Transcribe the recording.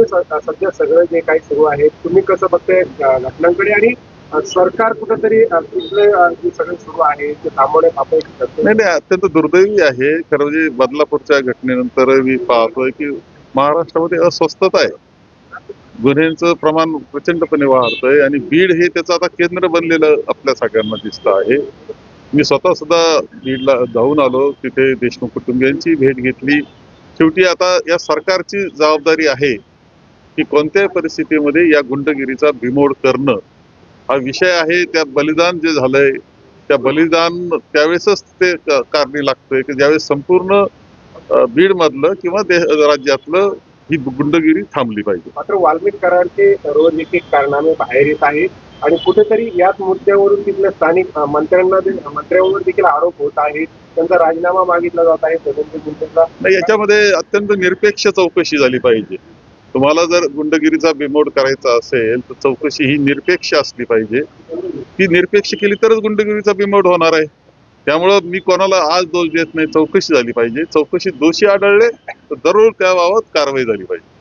तुम्ही सध्या सगळं जे काही सुरू आहे तुम्ही कसं बघताय घटनांकडे आणि सरकार कुठंतरी सगळं सुरू आहे ते थांबवण्यात नाही नाही अत्यंत दुर्दैवी आहे. खरं म्हणजे बदलापूरच्या घटनेनंतर मी पाहतोय की महाराष्ट्रामध्ये अस्वस्थता आहे. गुन्ह्यांचं प्रमाण प्रचंडपणे वाढतंय आणि बीड हे त्याचं आता केंद्र बनलेलं आपल्या सगळ्यांना दिसतं आहे. मी स्वतः सुद्धा बीडला जाऊन आलो तिथे देशमुख कुटुंबियांची भेट घेतली. शेवटी आता या सरकारची जबाबदारी आहे. की कोणत्याही परिस्थितीमध्ये या गुंडगिरीचा बिमोड करणं हा विषय आहे. त्या बलिदान जे झालंय त्या बलिदान त्यावेळेसच ते कारणी लागतंय. की ज्यावेळेस संपूर्ण बीड मधलं किंवा राज्यातलं ही गुंडगिरी थांबली पाहिजे. मात्र वाल्मिक कराडचे रोज एक एक कारनामे बाहेर येत आहेत आणि कुठेतरी याच मुद्द्यावरून तिथल्या स्थानिक मंत्र्यांना मंत्र्यांवर देखील आरोप होत आहे. त्यांचा राजीनामा मागितला जात आहे. याच्यामध्ये अत्यंत निरपेक्ष चौकशी झाली पाहिजे. तुम्हाला जर गुंडगिरीचा बिमोड करायचा असेल तर चौकशी ही निरपेक्ष असली पाहिजे. ती निरपेक्ष केली तरच गुंडगिरीचा बिमोड होणार आहे. त्यामुळं मी कोणाला आज दोष देत नाही चौकशी झाली पाहिजे. चौकशी दोषी आढळले तर जरूर त्याबाबत कारवाई झाली पाहिजे.